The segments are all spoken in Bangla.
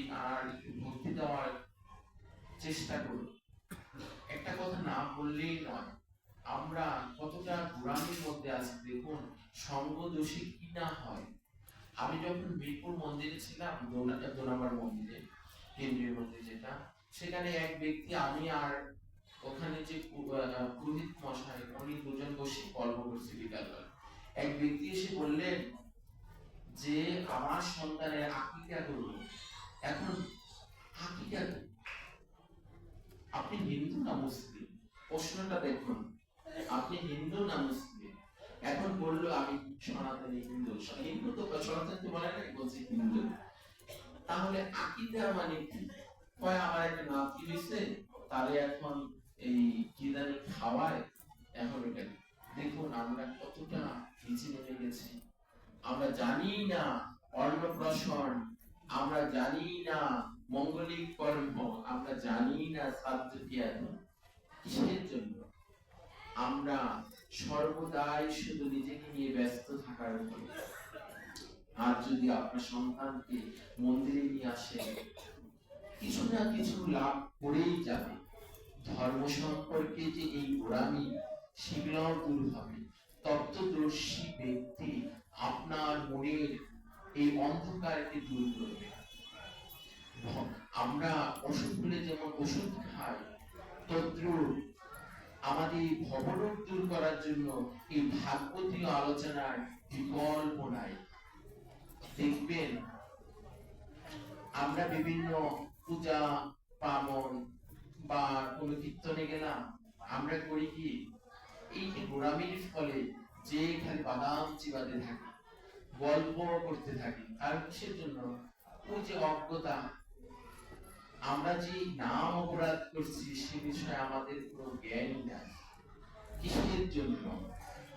আর ভক্তি দেওয়ার চেষ্টা করুন। একটা কথা না বললেই নয়, আমরা কতটা গোড়ামির মধ্যে আছি দেখুন সঙ্গ দোষী কি না হয়। আমি যখন মিরপুর মন্দিরে ছিলাম দো- দো মন্দিরে, কেন্দ্রীয় মন্দির যেটা, সেখানে এক ব্যক্তি, আমি আর ওখানে যে পুরোহিত মশাই, উনি দুজন বসে গল্প করছি বিকালবেলা। এক ব্যক্তি এসে বললেন যে, আমার সন্তানের আকিকা করব এখন আকিকা? আপনি হিন্দু না মুসলিম? প্রশ্নটা দেখুন। আপনি হিন্দু না মুসলিম? এখন বলল, আমি সনাতনী হিন্দু। হিন্দু তো সনাতন তো বলে না বলছি হিন্দু। তাহলে আকিদা মানে কি? কয়, আমার একটা নাতি হয়েছে তাহলে এখন এই কি জানি খাওয়ায় এখন এটা দেখুন, আমরা কতটা নিচে নেমে গেছি। আমরা জানি না অন্নপ্রাশন আমরা জানি না মঙ্গলিক কর্ম, আমরা জানি না শ্রাদ্ধ ক্রিয়াদি কিসের জন্য? আমরা সর্বদাই শুধু নিজেকে নিয়ে ব্যস্ত থাকার ফলে আর যদি আপনার সন্তানকে মন্দিরে নিয়ে আসেন কিছু না কিছু লাভ করেই যাবে। ধর্ম সম্পর্কে যে এই গোড়ামি সেগুলোও দূর হবে। তত্ত্বদর্শী ব্যক্তি আপনার মনের এই অন্ধকারকে দূর করবে আমরা ওষুধ হলে যেমন ওষুধ খাই, তদ্রুপ আমাদের ভবরোগ দূর করার জন্য এই ভাগবতীয় আলোচনার বিকল্প নাই দেখবেন আমরা বিভিন্ন পূজা পাবন বা কোনো কীর্তনে গেলাম, আমরা করি কি, এই গোড়ামির ফলে যে খালি বাদাম চিবাতে থাকি গল্প করতে থাকি। আর কিসের জন্য ওই যে অজ্ঞতা, আমরা যে নাম অপরাধ করছি সে বিষয়ে আমাদের কোনো জ্ঞান নাই। কিসের জন্য?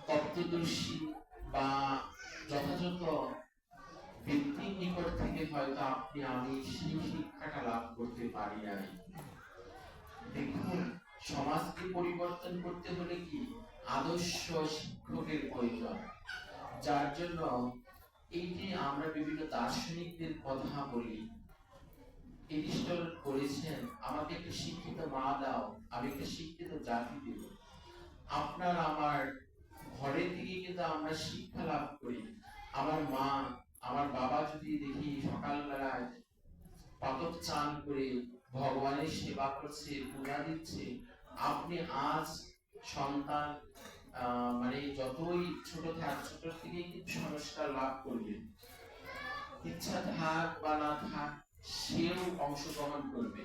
তত্ত্বদর্শী বা যথাযথ ব্যক্তির নিকট থেকে হয়তো আপনি আমি সেই শিক্ষাটা লাভ করতে পারি নাই। দেখুন, সমাজকে পরিবর্তন করতে হলে কি আদর্শ শিক্ষকের প্রয়োজন? যার জন্য এই যে আমরা বিভিন্ন দার্শনিকদের কথা বলি বলেছেন আমাকে একটা শিক্ষিত মা দাও, আমি একটা শিক্ষিত জাতি দেব। আপনার আমার ঘরে থেকে কিন্তু আমরা শিক্ষা লাভ করি। আমার মা, আমার বাবা যদি দেখি সকালবেলায় পাতক চান করে ভগবানের সেবা করছে, পূজা দিচ্ছে, আপনি আজ সন্তান যতই ছোট থাক, ছোট থেকে কিন্তু সংস্কার লাভ করবে। ইচ্ছা থাক বা না থাক, সেও অংশগ্রহণ করবে।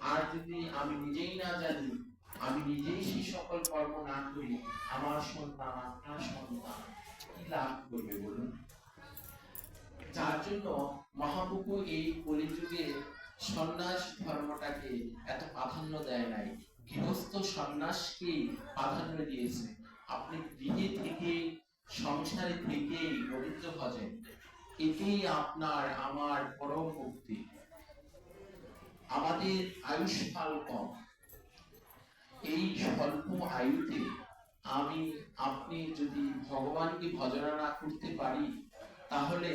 আর যদি আমি নিজেই না জানি, আমি নিজেই সেই সকল কর্ম না করি, আমার সন্তান, আপনার সন্তান কি লাভ করবে বলুন? যার জন্য মহাপ্রভু এই কলিযুগে সন্ন্যাস ধর্মটাকে এত প্রাধান্য দেয় নাই। গৃহস্থ সন্ন্যাসকে প্রাধান্য দিয়েছে। আপনি গৃহে থেকে, সংসারে থেকে রবীন্দ্র ভজেন, এতেই আপনার আমার পরম মুক্তি আমাদের আয়ুষ্কাল কম। এই স্বল্প আয়ুতে আমি, আপনি যদি ভগবানকে ভজনা না করতে পারি, তাহলে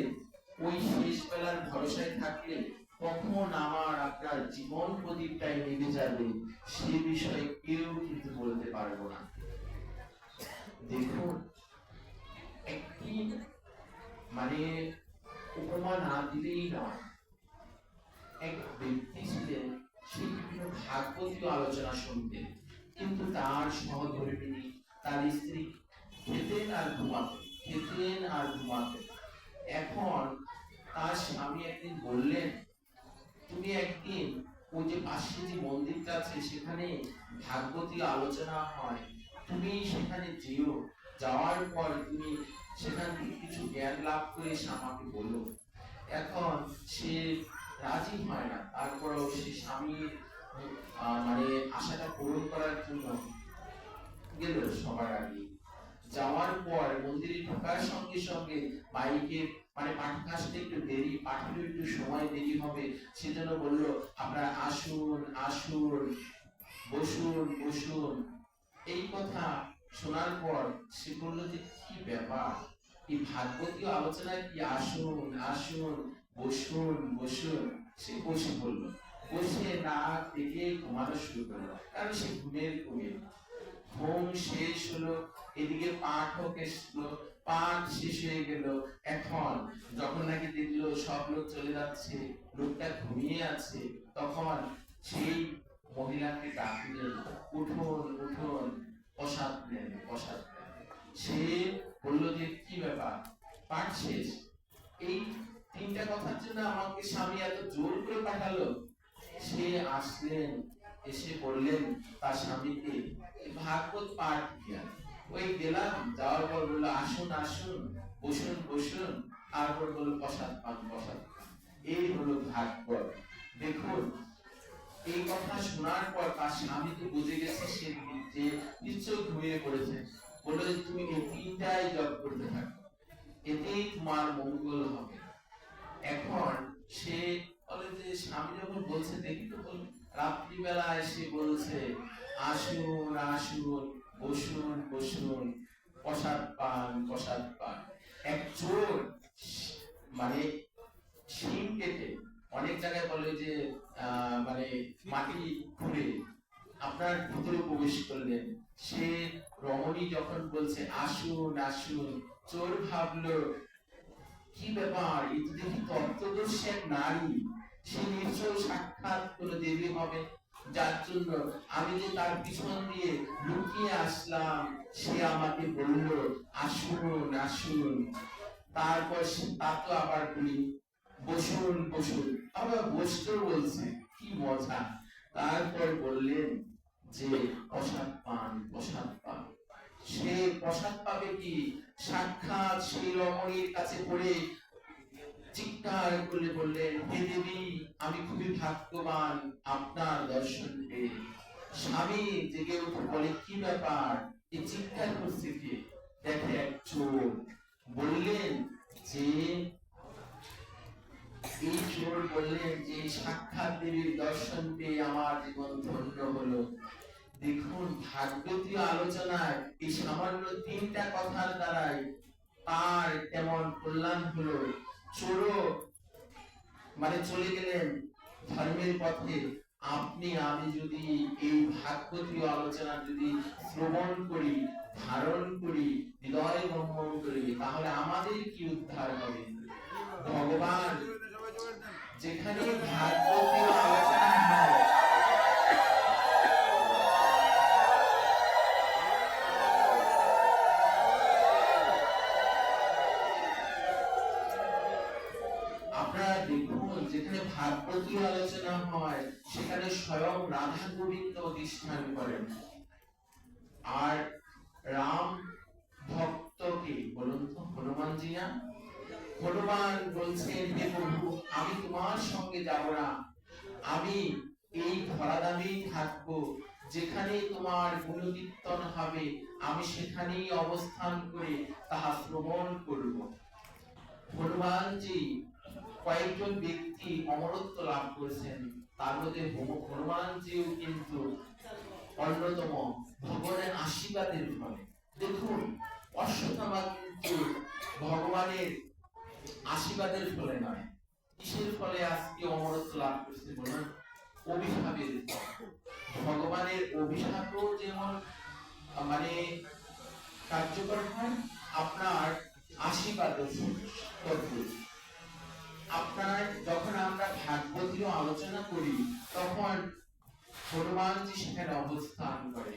ওই শেষ বেলার ভরসায় থাকলে কখন আমার আপনার জীবন প্রদীপটাই নেমে যাবে, সে বিষয়ে কেউ কিন্তু বলতে পারব না। মানে উপমা না দিলেই নয় এক ব্যক্তি ছিলেন সে বিভিন্ন আলোচনা শুনতেন কিন্তু তার সহধর্মিনী তার স্ত্রী খেতেন আর ঘুমাতেন খেতেন আর ঘুমাতেন এখন তার স্বামী একদিন বললেন তুমি একদিন ওই যে পাশে যে মন্দিরটা আছে সেখানে ভাগবতীয় আলোচনা হয় তুমি সেখানে যেও। যাওয়ার পর তুমি সেখান থেকে কিছু জ্ঞান লাভ করে এসে আমাকে বলো। এখন সে রাজি হয় না। তারপরেও সে স্বামীর মানে আশাটা পূরণ করার জন্য গেল সবার আগে। যাওয়ার পর মন্দিরে ঢোকার সঙ্গে সঙ্গে বাইকে মানে পাঠক আসতে একটু দেরি পাঠানো একটু সময় দেরি হবে, সেজন্য বলল, আপনারা আসুন আসুন, বসুন বসুন। এই কথা শোনার পর সে বলল যে, কি ব্যাপার? এই ভাগবতীয় আলোচনায় কি আসুন আসুন, বসুন বসুন? সে বসে পড়ল বসে না থেকে ঘুমানো শুরু করল কারণ সে ঘুমের ঘুমিয়ে ঘুম শেষ হলো, এদিকে পাঠক এসলো, পাঠ শেষ হয়ে গেল। এখন যখন নাকি দেখল সব লোক চলে যাচ্ছে, লোকটা ঘুমিয়ে আছে, তখন সেই মহিলাকে ডাকলেন উঠুন উঠুন প্রসাদ নেন প্রসাদ সে বলল যে, কি ব্যাপার? পাঠ শেষ? এই তিনটা কথার জন্য আমাকে স্বামী এত জোর করে পাঠালো। সে আসলেন, এসে বললেন, তার স্বামীকে ভাগবত পাঠ দিয়া ওই গেলাম, যাওয়ার পর বলল, আসুন আসুন, বসুন বসুন। তারপর বলল, প্রসাদ পান, প্রসাদ এই হলো ভাগবত। এই কথা শোনার পর তার স্বামী তো বুঝে গেছে সে যে নিশ্চয় ঘুমিয়ে পড়েছে। বলল যে, তুমি তিনটাই জপ করতে থাকো। এতেই তোমার মঙ্গল হবে। এখন সে বলে যে, স্বামী যখন বলছে, দেখি তো বল রাত্রিবেলা এসে বলছে, আসুন আসুন, বসুন বসুন, প্রসাদ পান প্রসাদ পান। এক চোর মানে শিম কেটে অনেক জায়গায় বলে যে মানে মাটি খুঁড়ে আপনার ভিতরে প্রবেশ করলেন। সে রমণী যখন বলছে, আসুন আসুন। চোর ভাবলো, কি ব্যাপার? এই দেখি তত্ত্বদর্শী এক নারী। সে নিশ্চয় সাক্ষাৎ করে দেবী হবে। যার জন্য আমি যে তার পিছন দিয়ে লুকিয়ে আসলাম, সে আমাকে বলল, আসুন আসুন। তারপর তা তো আবার বলি বসুন বসুন আবার বসতেও বলছে কি মজা তারপর বললেন যে প্রসাদ পান প্রসাদ পান। সে প্রসাদ পাবে কি? সাক্ষাৎ সেই রমণীর কাছে পড়ে চিৎকার করে বললেন, হে দেবী, আমি খুবই ভাগ্যবান আপনার দর্শন পেয়ে। স্বামী জেগে উঠে বলে, কি ব্যাপার? এই চিৎকার করছে দেখে এক চোর বললেন যে এই চোর বললেন যে সাক্ষাৎ দেবীর দর্শন পেয়ে আমার জীবন ধন্য হলো। দেখুন ভাগবতীয় আলোচনায় এই সামান্য তিনটা কথার দ্বারাই তার কল্যাণ হলো। মানে চলে গেলেন ধর্মের পথে। আপনি, আমি যদি এই ভাগবতীয় আলোচনা যদি শ্রবণ করি, ধারণ করি, হৃদয় গমন করি, তাহলে আমাদের কি উদ্ধার হবে? ভগবান যেখানে আপনারা দেখুন যেখানে ভাগবতীয় আলোচনা হয়, সেখানে স্বয়ং রাধা গোবিন্দ অধিষ্ঠান করেন। আর রাম ভক্তকে বলুন তো হনুমানজি না হনুমান বলছেন, হে প্রভু, আমি তোমার সঙ্গে যাব না। আমি এই ধরাধামেই থাকব, যেখানে তোমার গুণকীর্তন হবে। আমি সেখানেই অবস্থান করে তাহা শ্রবণ করব। হনুমানজি কয়েকজন ব্যক্তি অমরত্ব লাভ করেছেন। তার মধ্যে হনু- হনুমানজিও কিন্তু অন্যতম। ভগবানের আশীর্বাদের ফলে। দেখুন অশ্বত্থামা আশীর্বাদের ফলে নয়। কিসের ফলে আজকে অমরত্ব লাভ করছে বলুন? অভিশাপের ভগবানের অভিশাপও যেমন মানে কার্যকর হয়, আপনার আশীর্বাদ আপনার যখন আমরা ভাগবতীয় আলোচনা করি, তখন হনুমানজি সেখানে অবস্থান করে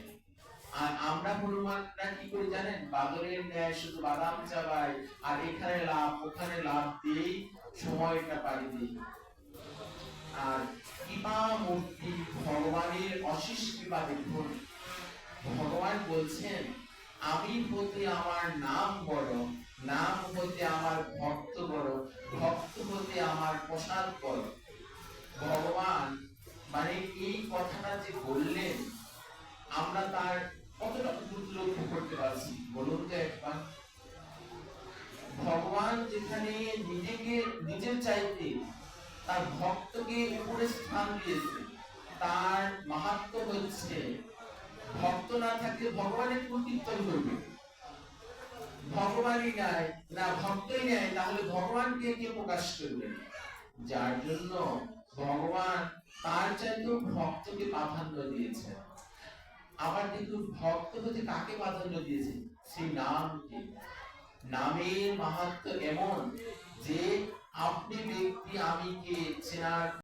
আর আমরা হনুমানরা কি করি জানেন? বাদরের ন্যায় শুধু বাদাম চাবাই, আর এখানে লাভ, ওখানে লাভ দিয়েই সময়টা পাড়ি দিই। আর কৃপা মূর্তি ভগবানের অশেষ কৃপা দেখুন। ভগবান বলছেন, আমি হতে আমার নাম বড়, নাম হতে আমার ভক্ত বড়, ভক্ত হতে আমার প্রসাদ বড়। ভগবান মানে এই কথাটা যে বললেন, আমরা তার কতটা লক্ষ্য করতে পারছি? বলুন তো একবার। ভগবান যেখানে নিজেকে, নিজের চাইতে তার ভক্তকে উপরে স্থান দিয়েছে, তার মাহাত্ম হচ্ছে ভক্ত না থাকলে ভগবানের কীর্তন করবে। ভগবানই নাই, না, ভক্তই নাই, তাহলে ভগবানকে কে প্রকাশ করবে? যার জন্য ভগবান তার চাইতেও ভক্তকে প্রাধান্য দিয়েছেন। আবার কিন্তু ভক্ত হচ্ছে কাকে প্রাধান্য দিয়েছে? সেই নামকে নামের মাহাত্ম এমন যে, আপনি ব্যক্তি আমি কে, চেনার